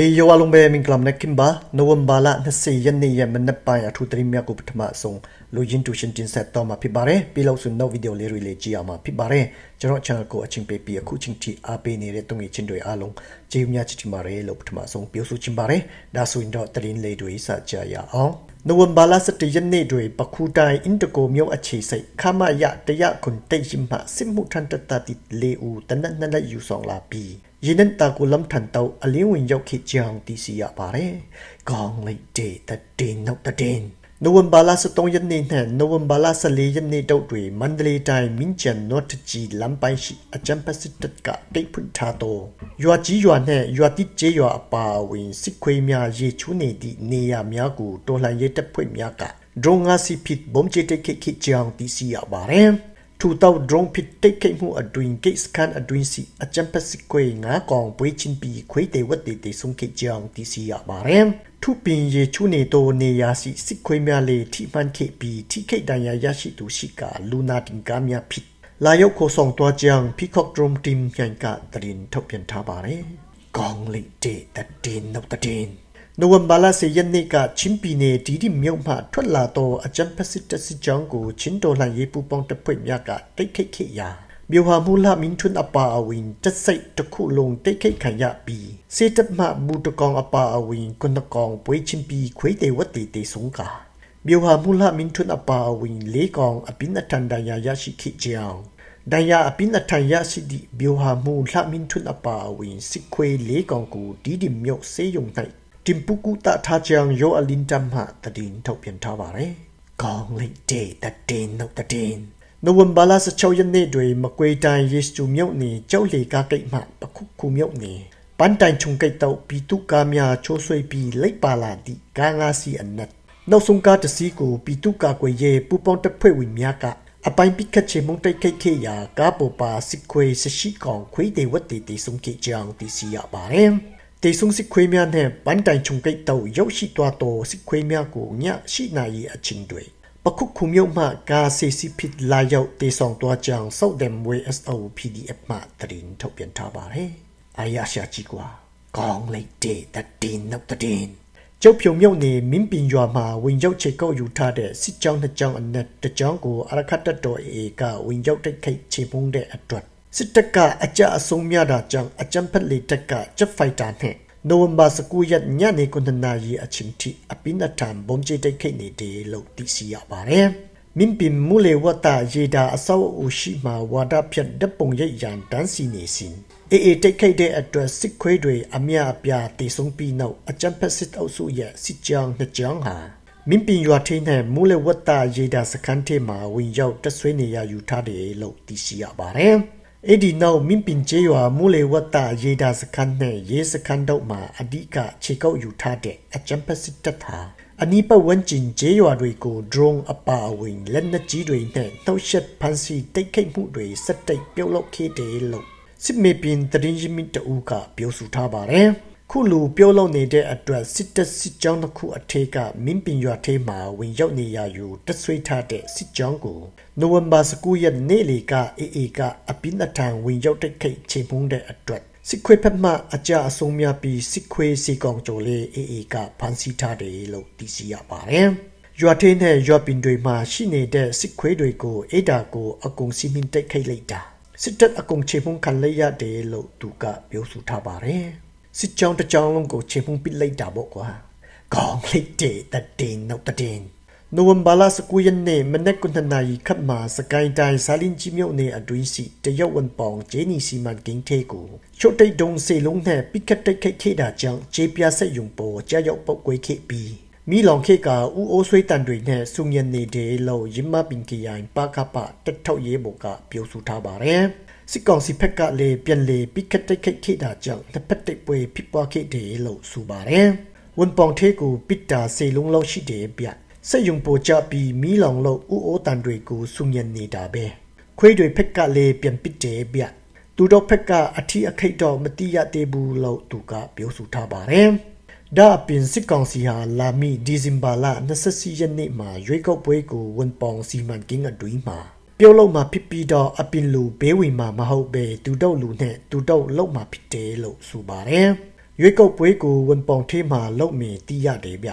ဟေယောအလုံးပဲမင်္ဂလာမနက်ခင်ပါနိုဝင်ဘာလ20ရက်နေ့ရက်မနက်ပိုင်းအထူးသတင်းများကိုပထမဆုံးလူရင်းတူရှင်တင်ဆက်တော့မှာဖြစ်ပါတယ်ပြီးလို့ဆိုနောက်ဗီဒီယိုလေးတွေလေးကြည့်အောင်မှာဖြစ်ပါတယ်ကျွန်တော် channel ကိုအချင်းပေးပြီးအခုချင်းတီအားပေးနေတဲ့တုံငယ်ချင်းတွေအားလုံးကျေးဇူးများချစ်တင်ပါတယ်လို့ပထမဆုံးပြောဆိုချင်ပါတယ်ဒါဆိုရင်တော့သတင်းလေးတွေစကြရအောင် နိုဝင်ဘာလ17ရက်နေ့တွင်ပခုတိုင်းအင်တကိုမြို့အခြေစိတ်ခမရတရခွန်တိတ်ရှိမှစစ်မှုထန်တတတိလေဦးတနက်နက်ယူဆောင်လာပြီးရင်းနဲ့တာကိုလမ်ထန်တော့အလင်းဝင်ရောက်ခေကြောင်တည်စီရပါတယ်။ကောင်းလိုက်တဲ့တတင်နောက်တတင် နိုဝင်ဘာလ23ရက်နေ့နဲ့နိုဝင်ဘာလ14ရက်နေ့တို့တွင်မန္တလေးတိုင်းမင်းချန်နော့တကြီးလမ်းပိုင်းရှိအကြံပစစ်တပ်ကတိတ်ဖွင့်ထားသောရွာကြီးရွာနှင့်ရွာတိကျေးရွာအပါအဝင်စစ်ခွေးများရေချူးနေသည့်နေရာများကိုတော်လှန်ရေးတပ်ဖွဲ့များကဒရုန်းငါစီဖစ်ဘုံချေတိတ်ခိခိကြောင်တည်စီရပါတယ်။ ထူတောက် drone ဖြစ်တိတ်ခိတ်မှုအတွင် gate scan အတွင်စီအချမ်ပစစ်ကွေငါကောင်ပွေးချင်းပီခွေးတေဝတ်တေတေဆုံးခိတ်ကြောင်တီစီရပါတယ်ထုပင်ရေချူနေတိုနေရာစီစစ်ခွေးများလေထိမှန်ခိပြီးထိခိတ်တန်ရာရရှိသူရှိကလူနာတင်ကားများဖြစ်လာရောက်ခိုဆောင်တွားကြောင် Peacock Drone Team ညံကတရင်ထုတ်ပြန်ထားပါတယ်ကောင်းလိတေတတင်နောက်တတင် နိုဝင်ဘာလ10ရက်နေ့ကချင်းပြည်နယ်ဒီဒီမြို့မှထွက်လာသောအကြံဖစစ်တစစ်ကြောင်းကိုချင်းတော်လှန်ရေးပူပေါင်းတပ်ဖွဲ့များကတိတ်ခိတ်ခိရာမြို့ဟာမူလာမင်းထွန်းအပါအဝင်တက်စိတ်တစ်ခုလုံးတိတ်ခိတ်ခံရပြီးစေတတ်မှမူတကောင်အပါအဝင်ကွနကောင်ပွေးချင်းပြီးခွေးတေဝတ်တေတေဆုံးကမြို့ဟာမူလာမင်းထွန်းအပါအဝင်လေးကောင်အပိနထန်ဒယာရရှိခိကြောင်းဒိုင်ယာအပိနထန်ရရှိသည့်ဘီယိုဟာမူလှမင်းထွန်းအပါအဝင်စစ်ခွေးလေးကောင်ကိုဒီဒီမြို့စေယုံ၌ တင်ပုကူတာထားချံယောအလင်တမ်ဟာတည်င်းထုတ်ပြန်ထားပါတယ်။ကောင်းလိုက်တဲ့တည်င်းနောက်တည်င်းနိုဝင်ဘာလ16ရက်နေ့တွင်မကွေတိုင်ယေရှုမြို့နေကျောက်လေကားကိတ်မှပခုခုမြို့နေပန်းတိုင်ချုံကိတ်တော့ပီတုကားများချိုးဆွေးပြီးလိပ်ပါလာသည့်ကားငါးစီအနက်နောက်ဆုံးကားတစ်စီးကိုပီတုကာကွယ်ရေးပူပေါင်းတပ်ဖွဲ့ဝင်များကအပိုင်ပိကတ်ချေမုန်တိတ်ခိတ်ခေရာကားပေါ်ပါစစ်ခွေးစရှိကောင်ခွေးတွေဝတ်တွေတေဆုံးခေကြောင်တည်စီရပါတယ်။ တေဆုံစစ်ခွေးများနဲ့ပန်းတိုင်ချုံကိတ်တော့ရောက်ရှိသွားတော့စစ်ခွေးများကိုညရှိနိုင်ရဲ့အချင်းတွေပခုခုမြုပ်မှကာစီစီဖစ်လာရောက်တေဆောင်သွားကြောင်းစောက်တယ်မွေ SO PDF မှတရင်ထုတ်ပြန်ထားပါတယ်။အာရရှာကြီးကွာကောင်းလိုက်တဲ့တတင်နောက်တတင်ကျုပ်ဖြုံမြုပ်နေမင်းပင်ရွာမှာဝင်ရောက်ချေကောက်ယူထားတဲ့စစ်ကြောင်းနှစ်ကြောင်းအနက်တစ်ကြောင်းကိုအရခတ်တတော်အေကဝင်ရောက်တိုက်ခိုက်ချေပုံးတဲ့အတွက် စစ်တပ်ကအကြအဆုံးများတာကြောင့်အကြမ်းဖက်လေတပ်ကဂျက်ဖိုက်တာနဲ့နိုဝင်ဘာ19ရက်ညနေ9နာရီအချိန်ထိအပိနထံဘုံကျိတ်တိုက်ခိုက်နေတယ်လို့သိရှိရပါတယ်။မင်းပင်မူလေဝတာရေတာအစောအုပ်ရှိမှဝါဒဖြတ်တပ်ပုံရိပ်ရန်တန်းစီနေစဉ်အေအေတိုက်ခိုက်တဲ့အတွက်စစ်ခွေးတွေအမြအပြားတည်ဆုံးပြီးနောက်အကြမ်းဖက်စစ်အုပ်စုရဲ့စစ်ကြောင်းနှစ်ကြောင်းဟာမင်းပင်ရွာထိန်းနဲ့မူလေဝတာရေတာစခန်းထဲမှာဝင်ရောက်တဆွေးနေရယူထားတယ်လို့သိရှိရပါတယ်။ အဲ့ဒီနောက်မင်းပင်ကျေးရွာမူလေဝတ်တာရေဒါစခန်းနဲ့ရေစခန်းတို့မှာအဓိကခြေကုပ်ယူထားတဲ့အကြံပစစ်တပ်ဟာအနီးပတ်ဝန်းကျင်ကျေးရွာတွေကို drone အပါအဝင်လက်နက်ကြီးတွေနဲ့နှုတ်ဆက်ဖန်စီတိတ်ခိတ်မှုတွေစက်တိတ်ပြုတ်လောက်ခဲ့တယ်လို့စစ်မေပင်တရင်ရမီတူကပြောဆိုထားပါတယ်။ ခုလိုပြောလို့နေတဲ့အတွက်စစ်တပ်စစ်ကြောင်းတစ်ခုအထေကမင်းပင်ရွာထဲမှာဝင်ရောက်နေရယူတဆွေးထားတဲ့စစ်ကြောင်းကိုနိုဝင်ဘာ19ရက်နေ့လေကအေအေကအပိနထံဝင်ရောက်တဲ့ခိတ်ချိန်မှုတဲ့အတွက်စစ်ခွေးဖက်မှအကြအဆုံးများပြီးစစ်ခွေးစီကောင်ကျော်လေးအေအေကဖမ်းဆီးထားတယ်လို့သိရှိရပါတယ်။ရွာထင်းနဲ့ရွာပင်တွေမှာရှိနေတဲ့စစ်ခွေးတွေကိုအေဒါကိုအကုန်စီမင်းတိတ်ခိတ်လိုက်တာစစ်တပ်အကုန်ချိန်မှုခံလိုက်ရတယ်လို့သူကပြောဆိုထားပါတယ်။ စစ်ကြောင်းတစ်ကြောင်းလုံးကိုချိန်ဖုံးပစ်လိုက်တာပေါ့ကွာကောင်းလိုက်တဲ့တတင်နောက်တတင်နိုဝင်ဘာလ19ရက်နေ့မနက်9နာရီခန့်မှာစကိုင်းတိုင်းစာလင်းကြီးမြို့နယ်အတွင်းရှိတရုတ်ဝန်ပောင်ဂျေနီစီမန်ကင်းထဲကိုချို့တိတ်တုံးစေလုံးနဲ့ပိကတ်တိတ်ခိတ်ခေတာကြောင့်ဂျေပြဆက်ယုံပေါ်ကြာရောက်ပုတ်ကွေးခဲ့ပြီးမိလောင်ခေကဥအိုးဆွေးတန်တွေနဲ့စုမြနေတယ်လို့ရမပင်ကရိုင်ပါကပတက်ထောက်ရေးဘော်ကပြောဆိုထားပါတယ်။ စစ်ကောင်စီဖက်ကလည်းပြန်လေပိကတ်တိတ်ခိတ်ခိတာကြောင့်တစ်ဖက်တိတ်ပွဲဖြစ်ပွားခဲ့တယ်လို့ဆိုပါတယ်။ဝန်ပောင်သေးကိုပစ်တာစေလုံးလောက်ရှိတယ်ဗျ။စက်ယုံပေါ်ကြပြီးမီးလောင်လို့ဥအိုးတန်တွေကိုစုညံနေတာပဲ။ခွေးတွေဖက်ကလည်းပြန်ပစ်တယ်ဗျ။သူတို့ဖက်ကအထီးအခိတ်တော့မတိရသေးဘူးလို့သူကပြောဆိုထားပါတယ်။ဒါအပြင်စစ်ကောင်စီဟာလာမီဒီဇင်ဘာလ24ရက်နေ့မှာရွေးကောက်ပွဲကိုဝန်ပောင်စီမံကိန်းအတွင်းမှာ ပြုတ်လုံးမှာဖြစ်ပြီးတော့အပင်လူဘေးဝင်မှာမဟုတ်ပဲသူတော့လူနဲ့သူတော့လုံမှာဖြစ်တယ်လို့ဆိုပါတယ်ရွေးကောက်ပွဲကိုဝန်ပောင်ထေးမှာလုံမီတီးရတယ်ဗျ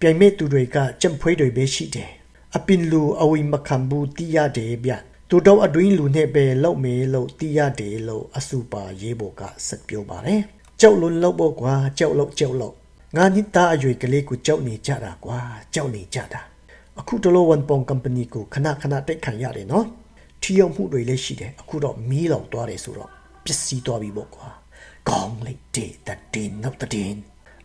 ပြိုင်မဲ့သူတွေကကြံဖွေးတွေပဲရှိတယ်အပင်လူအဝိမခံဘူးတီးရတယ်ဗျသူတော့အတွင်းလူနဲ့ပဲလုံမီလို့တီးရတယ်လို့အစူပါရေးဖို့ကဆက်ပြောပါတယ်ကြောက်လွန်လို့ပေါ့ကွာကြောက်လို့ကြောက်လို့ငါနိသားအရွယ်ကလေးကိုကြောက်နေကြတာကွာကြောက်နေကြတာ အခုတလို့ဝန်ပောင်ကုမ္ပဏီကိုခဏခဏတိတ်ခံရတယ်နော်ထီရောက်မှုတွေလည်းရှိတယ်အခုတော့မီးလောင်သွားတယ်ဆိုတော့ပစ္စည်းသွားပြီပေါ့ကွာကောင်းလိုက်တဲ့တဲ့တင်နောက်တဲ့တင်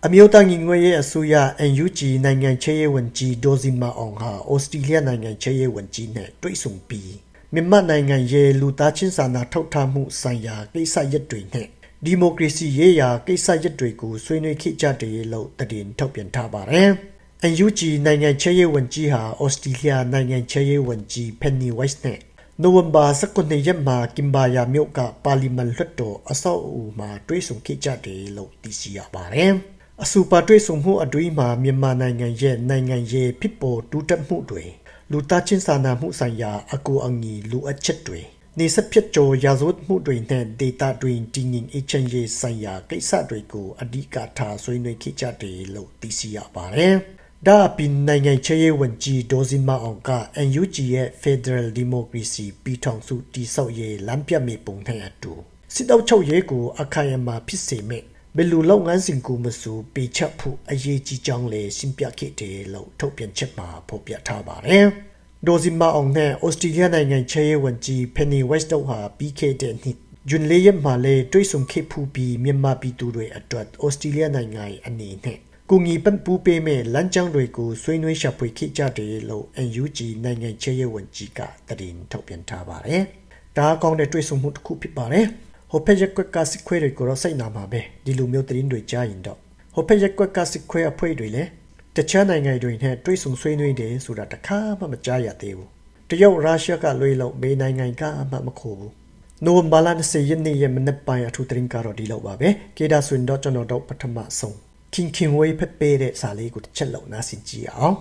အမျိုးသားညီညွတ်ရေးအစိုးရ NUG နိုင်ငံချေရေးဝန်ကြီးဒေါ်စီမာအောင်ဟာဩစတြေးလျနိုင်ငံချေရေးဝန်ကြီးနဲ့တွေ့ဆုံပြီးမြန်မာနိုင်ငံရဲ့လူသားချင်းစာနာထောက်ထားမှုဆိုင်ရာကိစ္စရပ်တွေနဲ့ဒီမိုကရေစီရေးရာကိစ္စရပ်တွေကိုဆွေးနွေးခေကြတယ်လို့တည်င်းထုတ်ပြန်ထားပါတယ်။ NUG နိုင်ငံချေရေးဝန်ကြီးဟာ ဩစတြေးလျနိုင်ငံချေရေးဝန်ကြီး Penny West နဲ့ နိုဝင်ဘာ19ရက်မှာ ကင်ဘာယာမြို့က ပါလီမန်လွှတ်တော် အဆောက်အဦမှာ တွဲဆုံခဲ့ကြတယ်လို့သိရှိရပါတယ်။အစူပါတွဲဆုံမှုအတွင်းမှာ မြန်မာနိုင်ငံရဲ့ နိုင်ငံရေးဖြစ်ပေါ်တူတက်မှုတွေ လူသားချင်းစာနာမှုဆိုင်ရာ အကူအညီလူအပ်ချက်တွေနေဆက်ဖြစ်ကျော်ရာဇဝတ်မှုတွေနဲ့ ဒေတာတွေတည်ငြိမ်အချင်းရေးဆိုင်ရာ ကိစ္စတွေကို အဓိကထားဆွေးနွေးခဲ့ကြတယ်လို့ သိရှိရပါတယ်။ ဒါအပြင်နိုင်ငံချေရေးဝန်ကြီးဒေါ်စင်မအောင်က NUG ရဲ့ Federal Democracy ပြည်ထောင်စုတည်ဆောက်ရေးလမ်းပြမြေပုံနဲ့အတူစစ်တောက်ချုပ်ရေးကိုအခိုင်အမာဖြစ်စေမဲ့ဘယ်လူလောက်ငန်းစဉ်ကိုမဆိုပေချက်ဖို့အရေးကြီးကြောင်းလေရှင်းပြခဲ့တယ်လို့ထုတ်ပြန်ချက်မှာဖော်ပြထားပါတယ်။ဒေါ်စင်မအောင်နဲ့ဩစတြေးလျနိုင်ငံချေရေးဝန်ကြီး Penny West တို့ဟာပြီးခဲ့တဲ့နှစ်ဂျွန်လေးရက်မှာလေတွေ့ဆုံခဲ့ဖူးပြီးမြန်မာပြည်သူတွေအတွက်ဩစတြေးလျနိုင်ငံရဲ့အနေနဲ့ ကူညီပံ့ပိုးပေးမဲ့လမ်းကြောင်းတွေကိုဆွေးနွေးရှာဖွေခဲ့ကြတယ်လို့ NUG နိုင်ငံချေရေးဝန်ကြီးကတရင်ထုတ်ပြန်ထားပါတယ်။ဒါအကောင်းတဲ့တွေ့ဆုံမှုတစ်ခုဖြစ်ပါတယ်။ဟိုဖက်ရက်ကွက်ကစစ်ခွဲတွေကိုတော့စိတ်နာမှာပဲဒီလိုမျိုးတရင်တွေကြားရင်တော့ဟိုဖက်ရက်ကွက်ကစစ်ခွဲအဖွဲ့တွေလည်းတခြားနိုင်ငံတွေနဲ့တွေ့ဆုံဆွေးနွေးတယ်ဆိုတာတခါမှမကြားရသေးဘူး။တရုတ်ရုရှားကလွေလို့မေနိုင်ငံကမှမခိုးဘူး။နိုဝင်ဘာလ20ရက်နေ့ရဲ့မနက်ပိုင်းအထူးတရင်ကတော့ဒီလောက်ပါပဲ။ကေဒါဆွင်တော့ကျွန်တော်တို့ပထမဆုံး ခင်ခင်ဝေးဖက်ပေးတဲ့စာလေးကိုတစ်ချက်လောက်နားဆင်ကြည့်အောင်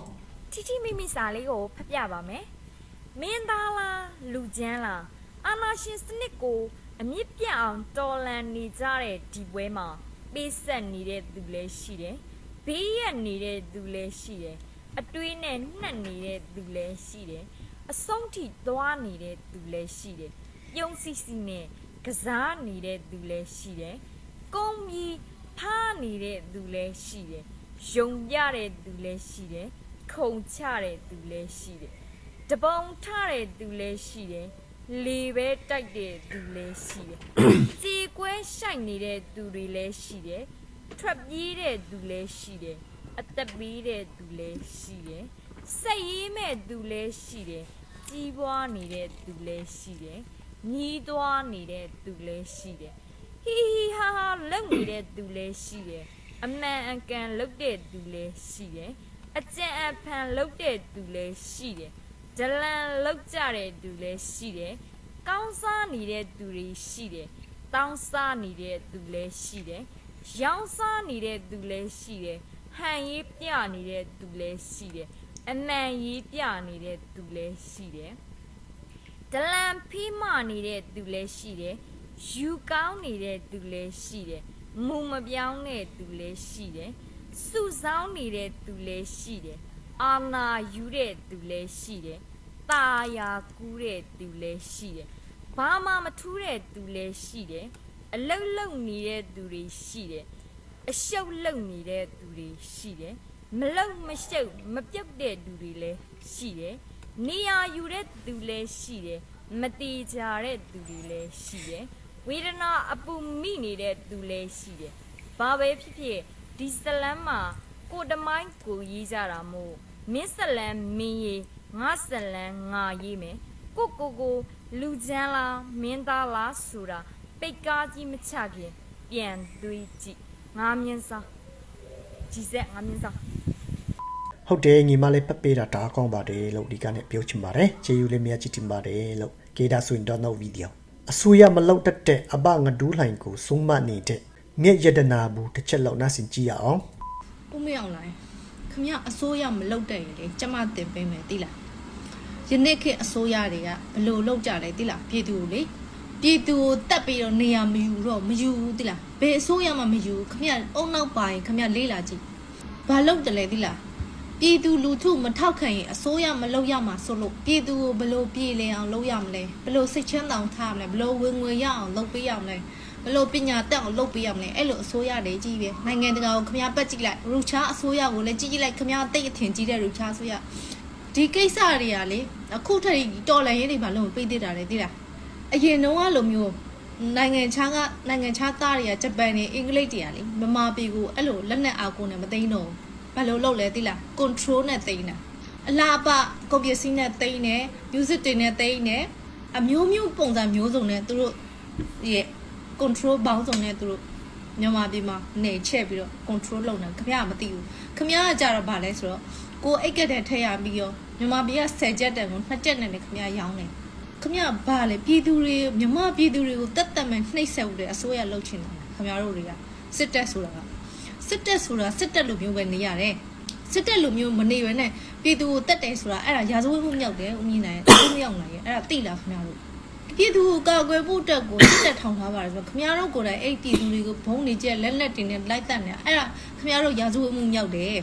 တီတီမိမိစာလေးကိုဖတ်ပြပါမယ်မင်းသားလားလူချမ်းလားအာနာရှင်စနစ်ကိုအမြင့်ပြတ်အောင်တော်လန်နေကြတဲ့ဒီပွဲမှာပေးဆက်နေတဲ့သူလည်းရှိတယ်ဘေးရက်နေတဲ့သူလည်းရှိတယ်အတွေးနဲ့နှက်နေတဲ့သူလည်းရှိတယ်အဆုံးထိသွားနေတဲ့သူလည်းရှိတယ်ပြုံးစီစီနဲ့ကစားနေတဲ့သူလည်းရှိတယ်ကုန်းပြီး ဖားနေတဲ့သူလည်းရှိတယ်ယုံပြတဲ့သူလည်းရှိတယ်ခုံချတဲ့သူလည်းရှိတယ်တပုံထတဲ့သူလည်းရှိတယ်လေပဲတိုက်တဲ့သူလည်းရှိတယ်ကြေကွဲဆိုင်နေတဲ့သူတွေလည်းရှိတယ်ထွက်ပြေးတဲ့သူလည်းရှိတယ်အသက်ပေးတဲ့သူလည်းရှိတယ်စိတ်ရေးမဲ့သူလည်းရှိတယ်ကြီးပွားနေတဲ့သူလည်းရှိတယ်ညီးသွားနေတဲ့သူလည်းရှိတယ် ဟီဟီဟာဟာလုံနေတဲ့သူလည်းရှိတယ်အမှန်အကန်လုတ်တဲ့သူလည်းရှိတယ်အကြံအဖန်လုတ်တဲ့သူလည်းရှိတယ်ဒလန်လုတ်ကြတဲ့သူလည်းရှိတယ်ကောင်းစားနေတဲ့သူတွေရှိတယ်တောင်းစားနေတဲ့သူလည်းရှိတယ်ရောင်းစားနေတဲ့သူလည်းရှိတယ်ဟန်ရေးပြနေတဲ့သူလည်းရှိတယ်အနံရေးပြနေတဲ့သူလည်းရှိတယ်ဒလန်ဖီးမနေတဲ့သူလည်းရှိတယ် ယူကောင်းနေတဲ့သူလည်းရှိတယ်မူမပြောင်းတဲ့သူလည်းရှိတယ်စုဆောင်းနေတဲ့သူလည်းရှိတယ်အာနာယူတဲ့သူလည်းရှိတယ်ตาယာကူးတဲ့သူလည်းရှိတယ်ဘာမှမထူးတဲ့သူလည်းရှိတယ်အလုတ်လုံနေတဲ့သူတွေရှိတယ်အရှုပ်လုံနေတဲ့သူတွေရှိတယ်မလုံမရှုပ်မပြုတ်တဲ့သူတွေလည်းရှိတယ်နေရာယူတဲ့သူလည်းရှိတယ်မတိကြတဲ့သူတွေလည်းရှိတယ် ဝေဒနာအပူမိနေတဲ့သူလည်းရှိတယ်ဘာပဲဖြစ်ဖြစ်ဒီဇလန်းမှာကိုတမိုင်းကိုရေးကြတာမို့မင်းဇလန်းမင်းရေးငါဇလန်းငါရေးမယ်ကိုကိုကိုလူချမ်းလားမင်းသားလားဆိုတာပိတ်ကားကြီးမချခင်ပြန်တွေးကြည့်ငါမြင်စားကြည်စက်ငါမြင်စားဟုတ်တယ်ညီမလေးဖက်ပေးတာဒါအကောင်းပါတယ်လို့ဒီကနေ့ပြောချင်ပါတယ်ခြေယူလေးမြတ်ကြည့်တင်ပါတယ်လို့ကေဒါဆွင်တော့နောက်ဗီဒီယို အဆူရမလောက်တတ်တဲ့အဘငဒူးလှိုင်ကိုစုံမနေတဲ့မြက်ယတနာဘူးတစ်ချက်လောက်နားဆင်ကြည့်ရအောင်ဦးမေအောင်လိုင်းခမရအစိုးရမလုပ်တဲ့ရင်လေကျမတင်ပေးမယ်တိလားယနေ့ခေတ်အစိုးရတွေကဘလို့လုပ်ကြလဲတိလားပြည်သူကိုလေပြည်သူကိုတက်ပြီးတော့နေရမယူတော့မယူဘူးတိလားဘယ်အစိုးရမှမယူဘူးခမရအုံနောက်ပါရင်ခမရလေးလာကြည့်ဘာလုပ်တယ်လဲတိလား ပြည်သူလူထုမထောက်ခံရင်အစိုးရမလုပ်ရမှာဆိုလို့ပြည်သူကိုဘယ်လို့ပြည်လဲအောင်လုပ်ရမလဲဘယ်လို့စိတ်ချမ်းသာအောင်ထားရမလဲဘယ်လို့ဝင်ငွေရအောင်လုပ်ပေးရမလဲဘယ်လို့ပညာတက်အောင်လုပ်ပေးရမလဲအဲ့လိုအစိုးရတွေကြီးပဲနိုင်ငံတကာကိုခမရပတ်ကြည့်လိုက်ရူချာအစိုးရကိုလည်းကြည့်ကြည့်လိုက်ခမရတိတ်အထင်ကြီးတဲ့ရူချာအစိုးရဒီကိစ္စတွေကလေအခုထက်တော်လည်းရေးတွေဘာလို့မပေးသေးတာလဲတိလားအရင်တော့ကလိုမျိုးနိုင်ငံခြားကနိုင်ငံခြားသားတွေကဂျပန်နေအင်္ဂလိပ်တွေကလေမမာပြည်ကိုအဲ့လိုလက်နက်အားကိုနဲ့မသိမ်းတော့ဘူး ဘာလို့လုပ်လဲသိလား control နဲ့သိမ်းတာအလားအပကုန်ပစ္စည်းနဲ့သိမ်းတယ် music တွေနဲ့သိမ်းတယ်အမျိုးမျိုးပုံစံမျိုးစုံနဲ့သူတို့ရဲ့ control ဘောင်းစုံနဲ့သူတို့မြန်မာပြည်မှာနေချက်ပြီးတော့ control လုပ်နေခင်ဗျားမသိဘူးခင်ဗျားကကြတော့ဗာလဲဆိုတော့ကိုအိတ်ကက်တဲ့ထည့်ရပြီးရောမြန်မာပြည်က10ချက်တန်ကို2ချက်နဲ့လည်းခင်ဗျားရောင်းတယ်ခမရဘာလဲပြည်သူတွေမြမပြည်သူတွေကိုတတ်တတ်မဲ့နှိပ်စက်ဦးတယ်အစိုးရလှုပ်ချင်တာခမရတို့တွေကစစ်တပ်ဆိုတာက စစ်တပ်ဆိုတာစစ်တပ်လိုမျိုးပဲနေရတယ်စစ်တပ်လိုမျိုးမနေရနဲ့ပြည်သူကိုတတ်တယ်ဆိုတာအဲ့ဒါရာဇဝတ်မှုမြောက်တယ်ဦးမြင့်နိုင်ဦးမြောက်နိုင်ရဲ့အဲ့ဒါသိလားခမရတို့ပြည်သူကိုကာကွယ်ဖို့အတွက်ကိုစစ်တပ်ထောင်ထားပါတယ်ဆိုတော့ခမရတို့ကိုယ်တိုင်အဲ့ပြည်သူတွေကိုဘုံနေကျက်လက်လက်တင်နဲ့လိုက်တတ်နေအဲ့ဒါခမရတို့ရာဇဝတ်မှုမြောက်တယ်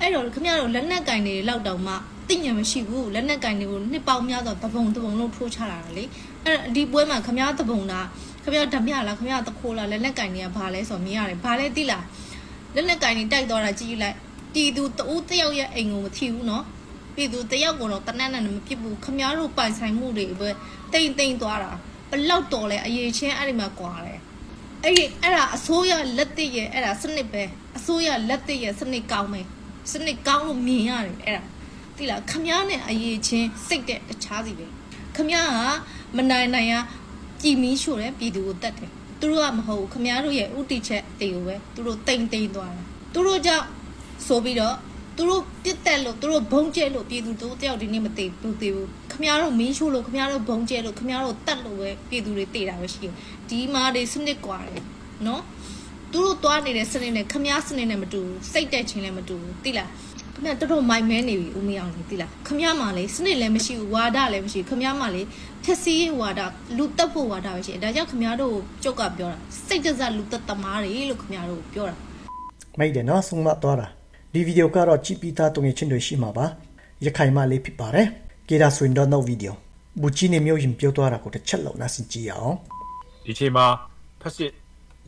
အဲ့တော့ခင်ဗျားတို့လက်နက်ကင်တွေလောက်တောင်မှသိဉာဏ်မရှိဘူးလက်နက်ကင်တွေကိုနှစ်ပေါင်းများစွာတပုံတပုံလုံးထိုးချလာတာလေအဲ့တော့ဒီပွဲမှာခင်ဗျားတပုံလားခင်ဗျားဓမြလားခင်ဗျားတခိုးလားလက်နက်ကင်တွေကဘာလဲဆိုတော့မြင်ရတယ်ဘာလဲသိလား လက်နက်ကင်တွေတိုက်သွားတာကြည့်လိုက်တီသူတူတယောက်ရဲ့အိမ်ကိုမထီဘူးနော်ပြည်သူတယောက်ကတော့တနက်နဲ့မပြစ်ဘူးခင်ဗျားတို့ပိုင်ဆိုင်မှုတွေပဲတိမ်တိမ်သွားတာဘလောက်တော်လဲအရေးချင်းအဲ့ဒီမှာကွာတယ်အဲ့ဒီအဲ့ဒါအစိုးရလက်တည့်ရဲ့အဲ့ဒါစနစ်ပဲအစိုးရလက်တည့်ရဲ့စနစ်ကောင်းမယ်စနစ်ကောင်းလို့မြင်ရတယ်အဲ့ဒါသိလားခမားနဲ့အရေးချင်းစိတ်တဲ့တခြားစီပဲခမားကမနိုင်နိုင်ရကြည်မီးရှို့တယ်ပြည်သူကိုတတ်တယ် သူတို့ကမဟုတ်ဘူးခမားတို့ရဲ့ဥတီချက်တွေကိုပဲသူတို့တိမ်တိမ်သွားတာသူတို့ကြောင့်ဆိုပြီးတော့သူတို့ပြစ်တက်လို့သူတို့ဘုံကျဲလို့ပြည်သူတို့တယောက်ဒီနေ့မသိဘူးသေးဘူးခမားတို့မီးရှို့လို့ခမားတို့ဘုံကျဲလို့ခမားတို့တတ်လို့ပဲပြည်သူတွေတေတာပဲရှိတယ်ဒီမာတွေစနစ်ကွာတယ်နော်သူတို့သွားနေတဲ့စနစ်နဲ့ခမားစနစ်နဲ့မတူဘူးစိတ်တက်ချင်းလည်းမတူဘူးသိလား ခမားတော်တော်မိုက်မဲနေပြီဦးမအောင်လေသိလားခမားမှလေစနစ်လည်းမရှိဘူးဝါဒလည်းမရှိဘူးခမားမှလေထက်စီးရေးဝါဒလူတက်ဖို့ဝါဒပဲရှိတယ်ဒါကြောင့်ခမားတို့ကိုကြုတ်ကပြောတာစိတ်တစလူတက်သမားတွေလို့ခမားတို့ကိုပြောတာမိတ်တယ်နော်ဆုံးမသွားတာဒီဗီဒီယိုကတော့ကြည့်ပြီးသားတုံငယ်ချင်းတွေရှိမှာပါရခိုင်မလေးဖြစ်ပါတယ်ကေဒါဆွင်တော့နောက်ဗီဒီယိုဘူချီနေမျိုးရင်ပြောသွားတာကိုတစ်ချက်လောက်နားဆင်ကြည့်ရအောင်ဒီချိန်မှာဖက်စစ်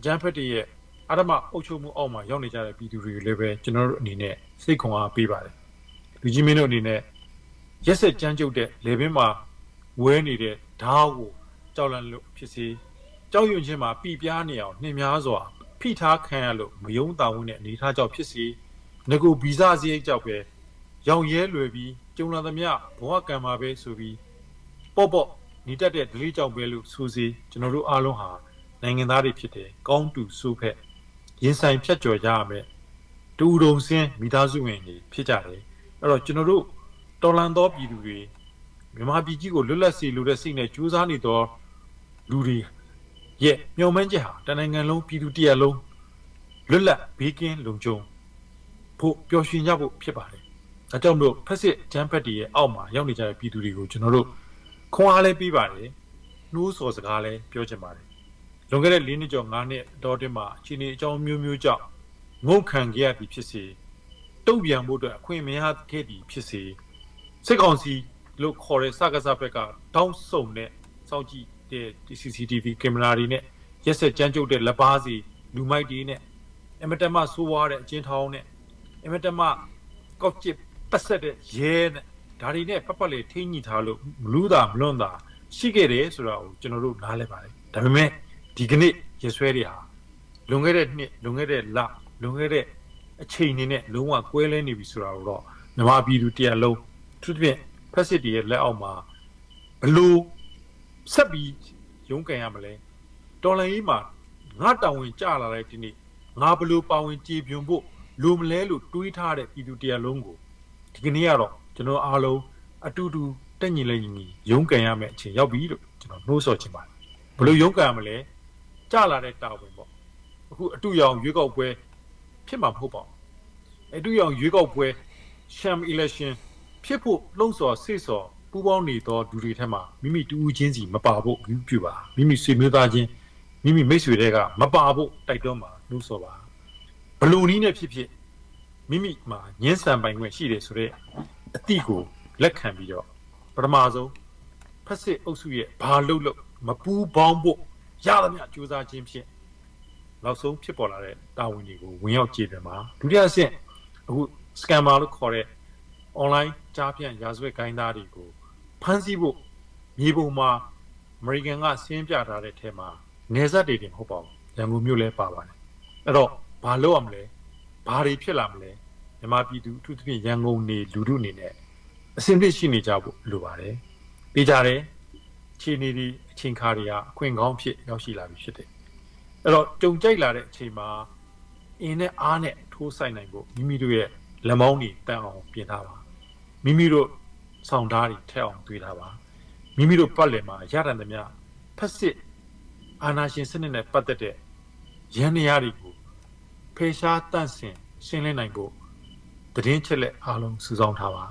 ဂျမ်ဖက်တွေရဲ့ အရမအုပ်ချုပ်မှုအောက်မှာရောက်နေကြတဲ့ပြည်သူတွေကိုလည်းပဲကျွန်တော်တို့အနေနဲ့စိတ်ခွန်အားပေးပါတယ်လူကြီးမင်းတို့အနေနဲ့ရက်ဆက်ကြမ်းကြုတ်တဲ့လေပင်မှာဝဲနေတဲ့ဓာတ်ကိုကြောက်လန့်လို့ဖြစ်စေကြောက်ရွံ့ခြင်းမှာပြပြားနေအောင်နှင်များစွာဖိထားခံရလို့မယုံတာဝန်နဲ့အနေထားကြောင့်ဖြစ်စေငကူဗီဇစရိတ်ကြောင့်ပဲရောင်ရဲလွယ်ပြီးကျုံလာသမျှဘဝကံမှာပဲဆိုပြီးပေါ့ပေါ့နေတတ်တဲ့ဒလေးကြောင့်ပဲလို့ဆိုစီကျွန်တော်တို့အားလုံးဟာနိုင်ငံသားတွေဖြစ်တယ်ကောင်းတူဆိုးဖက် ရင်ဆိုင်ဖြတ်ကျော်ကြရမယ်တူတုံစင်းမိသားစုဝင်တွေဖြစ်ကြတယ်အဲ့တော့ကျွန်တော်တို့တော်လန်သောပြည်သူတွေမြန်မာပြည်ကြီးကိုလွတ်လပ်စေလိုတဲ့စိတ်နဲ့ကြိုးစားနေသောလူတွေရဲ့မျှော်မှန်းချက်ဟာတနိုင်ငံလုံးပြည်သူတရက်လုံးလွတ်လပ်ဘေးကင်းလုံခြုံဖို့ပျော်ရွှင်ကြဖို့ဖြစ်ပါတယ်ဒါကြောင့်မလို့ဖက်စစ်ဂျမ်ဖက်တွေရဲ့အောက်မှာရောက်နေကြတဲ့ပြည်သူတွေကိုကျွန်တော်တို့ခွန်အားလည်းပြီးပါတယ်နှိုးဆော်စကားလည်းပြောချင်ပါတယ် လွန်ခဲ့တဲ့၄နှစ်ကျော်၅နှစ်တော်တင်မှာအချိန်အကြောင်းမျိုးမျိုးကြောင့်ငုတ်ခံခဲ့ရသည်ဖြစ်စေတုံ့ပြန်ဖို့အတွက်အခွင့်မရခဲ့သည်ဖြစ်စေစစ်ကောင်စီလို့ခေါ်တဲ့စကားစဘက်ကတောင်းဆုံတဲ့စောင့်ကြည့်တဲ့ CCTV ကင်မရာတွေနဲ့ရက်ဆက်ကြမ်းကြုတ်တဲ့လက်ပါစီလူမိုက်တွေနဲ့အမတမဆိုးဝါးတဲ့အချင်းထောင်းနဲ့အမတမကောက်ချစ်ပတ်ဆက်တဲ့ရဲနဲ့ဒါတွေနဲ့ပတ်ပတ်လေးထိညှိထားလို့မလူတာမလွန်တာရှိခဲ့တယ်ဆိုတာကိုကျွန်တော်တို့နားလည်ပါတယ်ဒါပေမဲ့ ဒီကနေ့ရဆွဲတွေဟာလွန်ခဲ့တဲ့နှစ်လွန်ခဲ့တဲ့လလွန်ခဲ့တဲ့အချိန်တွေနဲ့လုံးဝကွဲလဲနေပြီဆိုတာကိုတော့မြန်မာပြည်သူတရားလုံးသူတစ်ပြည့်ဖက်စစ်တွေရဲ့လက်အောက်မှာဘလို့ဆက်ပြီးရုန်းကန်ရမလဲတော်လန်ကြီးမှာငါတောင်းဝင်ကြလာတဲ့ဒီနေ့ငါဘလို့ပါဝင်ကြည်ပြွန်ဖို့လိုမလဲလို့တွေးထားတဲ့ပြည်သူတရားလုံးကိုဒီကနေ့ကတော့ကျွန်တော်အားလုံးအတူတူတက်ညီလိုက်ညီရုန်းကန်ရမယ့်အချိန်ရောက်ပြီလို့ကျွန်တော်နှိုးဆော်ချင်ပါတယ်ဘယ်လိုရုန်းကန်ရမလဲ ကြလာတဲ့တာဝန်ပေါ့အခုအတူရောင်ရွေးကောက်ပွဲဖြစ်မှာမဟုတ်ပါဘူးအတူရောင်ရွေးကောက်ပွဲ sham election ဖြစ်ဖို့လှုံ့ဆော်ဆိတ်ဆော်ပူးပေါင်းနေသောလူတွေထက်မှာမိမိတူဦးချင်းစီမပါဖို့ပြုပြုပါမိမိဆွေမျိုးသားချင်းမိမိမိတ်ဆွေတွေကမပါဖို့တိုက်တွန်းပါလို့ဆိုပါဘလူနည်းနဲ့ဖြစ်ဖြစ်မိမိမှာညှင်းဆန်ပိုင်ခွင့်ရှိတယ်ဆိုတော့အတိကိုလက်ခံပြီးတော့ပထမဆုံးဖက်စစ်အုပ်စုရဲ့ဘာလို့လို့မပူးပေါင်းဖို့ ရသမျှစူးစမ်းခြင်းဖြင့်နောက်ဆုံးဖြစ်ပေါ်လာတဲ့တာဝန်တွေကိုဝင်ရောက်ကြည့်တယ်မှာဒုတိယအဆင့်အခု scammer လို့ခေါ်တဲ့ online ကြားဖြန့်ရာဇဝတ်ဂိုင်းသားတွေကိုဖမ်းဆီးဖို့မြေပုံမှာအမေရိကန်ကဆင်းပြထားတဲ့ထဲမှာနေဆက်တွေတင်မဟုတ်ပါဘူးရန်ကုန်မြို့လည်းပါပါတယ်အဲ့တော့ဘာလုပ်ရမလဲဘာတွေဖြစ်လာမလဲမြန်မာပြည်သူအထူးသဖြင့်ရန်ကုန်နေလူထုအနေနဲ့အစဉ်အဖြစ်ရှိနေကြဖို့လိုပါတယ်ပေးကြတယ်ခြေနေဒီအ ချိန်ခါတွေကအခွင့်ကောင်းဖြစ်ရောက်ရှိလာပြီဖြစ်တယ်အဲ့တော့ကြုံကြိုက်လာတဲ့အချိန်မှာအင်းနဲ့အားနဲ့ထိုးဆိုင်နိုင်ဖို့မိမိတို့ရဲ့လက်မောင်းတွေတန်အောင်ပြင်ထားပါမိမိတို့ဆောင်ဓာတ်တွေထက်အောင်တွေးထားပါမိမိတို့ပတ်လည်မှာရတန်သမျှဖက်စစ်အာနာရှင်စနစ်နဲ့ပတ်သက်တဲ့ရန်နေရတွေကိုဖေရှားတန့်စင်ရှင်းလင်းနိုင်ဖို့သတင်းချက်လက်အားလုံးစုဆောင်းထားပါ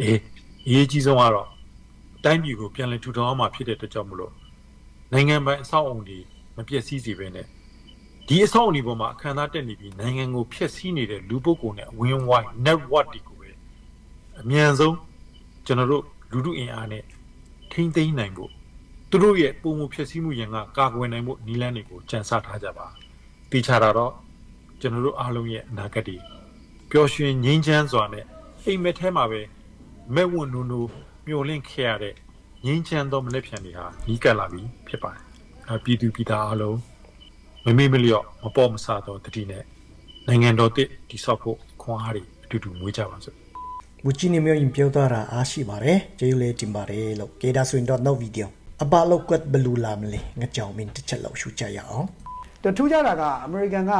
အေးအရေးကြီးဆုံးကတော့ တိုင်းပြည်ကိုပြန်လည်ထူထောင်အောင်မှာဖြစ်တဲ့အတွက်ကြောင့်မလို့နိုင်ငံပိုင်အဆောက်အုံတွေမပျက်စီးစေဘဲနဲ့ဒီအဆောက်အုံတွေပေါ်မှာအခမ်းအနားတက်နေပြီးနိုင်ငံကိုဖျက်ဆီးနေတဲ့လူပုဂ္ဂိုလ်နဲ့အဝင်းဝိုင်း network တွေကိုပဲအမြန်ဆုံးကျွန်တော်တို့လူထုအင်အားနဲ့ထိမ့်သိမ်းနိုင်ဖို့သူတို့ရဲ့ပုံမှုဖြစ်စည်းမှုရန်ကကာကွယ်နိုင်ဖို့နည်းလမ်းတွေကိုကြံစထားကြပါတိချတာတော့ကျွန်တော်တို့အားလုံးရဲ့အနာဂတ်တွေပျော်ရွှင်ငြိမ်းချမ်းစွာနဲ့အိမ်မက်ထဲမှာပဲမဲ့ဝွန်နူနူ မျောလင့်ခဲ့ရတဲ့ငြိမ်းချမ်းသောမနေ့ပြန်တွေဟာညီးကပ်လာပြီဖြစ်ပါတယ်အပြည်သူပြည်သားအားလုံးမမေ့မလျော့မပေါ်မဆသောတတိနဲ့နိုင်ငံတော်တစ်တိဆောက်ဖို့ခွန်အားတွေအတူတူမွေးကြပါစို့ဘူချီနေမျိုးရင်ပြောသွားတာအားရှိပါတယ်ကျေးဇူးလေးတင်ပါတယ်လို့ကေဒါဆိုရင်တော့နောက်ဗီဒီယိုအပလောက်ကွက်ဘလူးလာမလဲငကြောင်မင်းတစ်ချက်လောက်ရှုကြရအောင်တထူးကြတာကအမေရိကန်က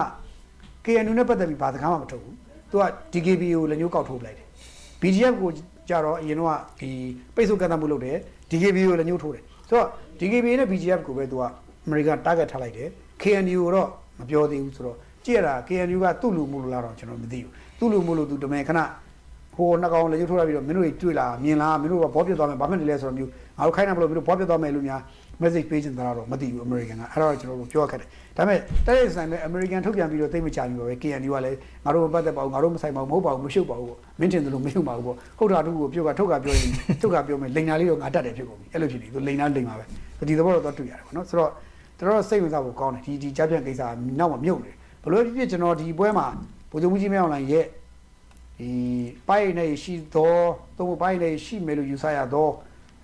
KNU နဲ့ပတ်သက်ပြီးဘာစကားမှမထုတ်ဘူးသူက DKB ကိုလက်ညှိုးကောက်ထုတ်ပလိုက်တယ် BGF ကို ကြတော့အရင်တော့ဒီပိတ်ဆို့ကန့်သတ်မှုလုပ်တယ် DKB ကိုလက်ညှိုးထိုးတယ်ဆိုတော့ DKB နဲ့ BGF ကိုပဲသူကအမေရိကန် target ထားလိုက်တယ် KNU ကိုတော့မပြောသေးဘူးဆိုတော့ကြည့်ရတာ KNU ကသူ့လူမှုလို့လားတော့ကျွန်တော်မသိဘူးသူ့လူမှုလို့သူတမန်ခဏဟိုနှစ်ကောင်လက်ညှိုးထိုးလိုက်ပြီးတော့မင်းတို့တွေတွေ့လာမြင်လားမင်းတို့ကဘောပြတ်သွားမယ်ဘာမှမလဲဆိုတော့မျိုးငါတို့ခိုင်းတာမလို့မင်းတို့ဘောပြတ်သွားမယ်လို့များ message ပေးချင်တာတော့မသိဘူး American ကအဲ့တော့ကျွန်တော်တို့ပြောရခက်တယ် ဒါပေမဲ့တဲ့ရဆိုင်မဲ့ American ထုတ်ပြန်ပြီးတော့သိမချပြီပါပဲ KNU ကလည်းငါတို့မပတ်သက်ပါဘူးငါတို့မဆိုင်ပါဘူးမဟုတ်ပါဘူးမရှုပ်ပါဘူးပေါ့မင်းတင်တယ်လို့မရှုပ်ပါဘူးပေါ့ဟုတ်တာတူကိုပြုတ်ကထုတ်ကပြောရင်ထုတ်ကပြောမယ်လိန်နာလေးတော့ငါတတ်တယ်ဖြစ်ကုန်ပြီအဲ့လိုဖြစ်နေသူလိန်နာလိန်ပါပဲဒီသဘောတော့တွေ့ရတယ်ပေါ့နော်ဆိုတော့တော်တော်စိတ်ဝင်စားဖို့ကောင်းတယ်ဒီဒီကြားပြန်ကိစ္စကနောက်မှမြုပ်နေတယ်ဘလို့ဖြစ်ဖြစ်ကျွန်တော်ဒီပွဲမှာဗိုလ်ချုပ်မှုကြီးမင်းအောင်လှိုင်ရဲ့ဒီပိုင်းနေရှိသောသုံးပိုင်းနေရှိမယ်လို့ယူဆရသော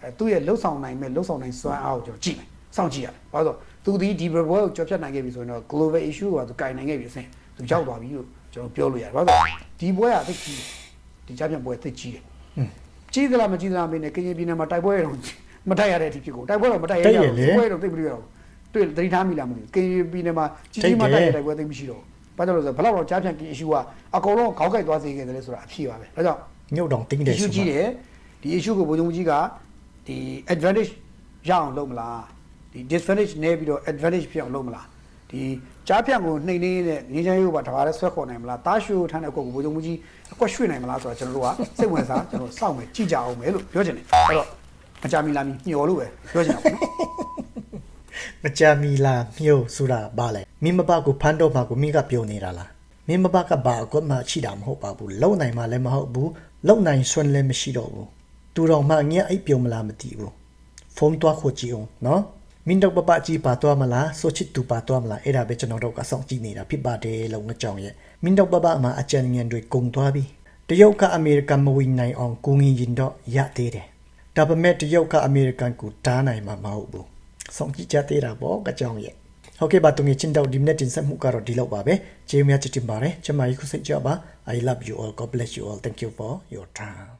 အဲသူ့ရဲ့လှုပ်ဆောင်နိုင်မဲ့လှုပ်ဆောင်နိုင်စွမ်းအားကိုကျွန်တော်ကြည့်မယ်စောင့်ကြည့်ရတယ်ဘာလို့လဲသူဒီဒီဘပွဲကိုကြော်ဖြတ်နိုင်ခဲ့ပြီဆိုရင်တော့ global issue ကသူကင်နိုင်ခဲ့ပြီအဆင့်သူရောက်သွားပြီလို့ကျွန်တော်ပြောလို့ရတယ်ဘာလို့လဲဒီပွဲကသိကြီးတယ်ဒီကြားပြန်ပွဲသိကြီးတယ်ကြီးသလားမကြီးသလားမင်းနဲ့ကရင်ပြည်နယ်မှာတိုက်ပွဲရတော့မတိုက်ရတဲ့အထိဖြစ်ကုန်တိုက်ပွဲတော့မတိုက်ရကြဘူးပွဲတော့သိပြီးတော့တွေ့သတိထားမိလားမသိဘူးကရင်ပြည်နယ်မှာကြီးကြီးမားတိုက်ရတိုက်ပွဲသိမရှိတော့ဘာကြောင့်လဲဆိုတော့ဘလောက်တော့ကြားပြန်ကင် issue ကအကုန်လုံးခေါက်ကိုက်သွားစေခဲ့တယ်ဆိုတာအဖြစ်ပါပဲဒါကြောင့်မြုပ်တောင်တင်းတယ် issue ဆိုကြီးပါတယ်ဒီ issue ကိုဘုံကြီးကဒီ advantage ရအောင်လုပ်မလား ဒီ disadvantage နဲ့ပြီးတော့ advantage ဖြစ်အောင်လုပ်မလားဒီကြားဖြန့်ကိုနှိမ့်နေနဲ့ငင်းချမ်းရိုးပါတဘာလဲဆွဲခေါ်နိုင်မလားတားရှိုးထမ်းတဲ့အကွက်ကိုဘုံကြီးအကွက်ရွှေ့နိုင်မလားဆိုတော့ကျွန်တော်တို့ကစိတ်ဝင်စားကျွန်တော်စောင့်မယ်ကြည့်ကြအောင်မယ်လို့ပြောချင်တယ်အဲ့တော့မကြမီလာမီညှော်လို့ပဲပြောချင်တာပေါ့နော်မကြမီလာမြုပ်ဆိုတာဘာလဲမိမပကိုဖမ်းတော့မှာကိုမိကပြောနေတာလားမိမပကဘာအကွက်မှရှိတာမဟုတ်ပါဘူးလုံနိုင်မှလည်းမဟုတ်ဘူးလုံနိုင်ဆွန်းလည်းမရှိတော့ဘူးသူတော်မှငက်အိပ်ပြုံမလားမသိဘူးဖုန်းတော့ခိုကြည့်အောင်နော် မင်းတော့ပပကြီးပါတော့မလားဆိုချစ်သူပါတော့မလားအဲ့ဒါပဲကျွန်တော်တို့ကစောင့်ကြည့်နေတာဖြစ်ပါတယ်လို့ငကြောင်ရဲ့မင်းတော့ပပမှာအကြံဉာဏ်တွေကုန်သွားပြီတရုတ်ကအမေရိကန်မဝင်နိုင်အောင်ကိုငင်ရင်တော့ရသေးတယ်ဒါပေမဲ့တရုတ်ကအမေရိကန်ကိုတားနိုင်မှာမဟုတ်ဘူးဆောင်ကြည့်ကြသေးတာပေါ့ကကြောင်ရဲ့ဟုတ်ကဲ့ပါတုံငယ်ချင်းတော့ဒီမနေ့တင်ဆက်မှုကတော့ဒီလောက်ပါပဲကျေးဇူးများချစ်တင်ပါတယ်ကျမကြီးခုစိတ်ကြပါ I love you all God bless you all thank you for your time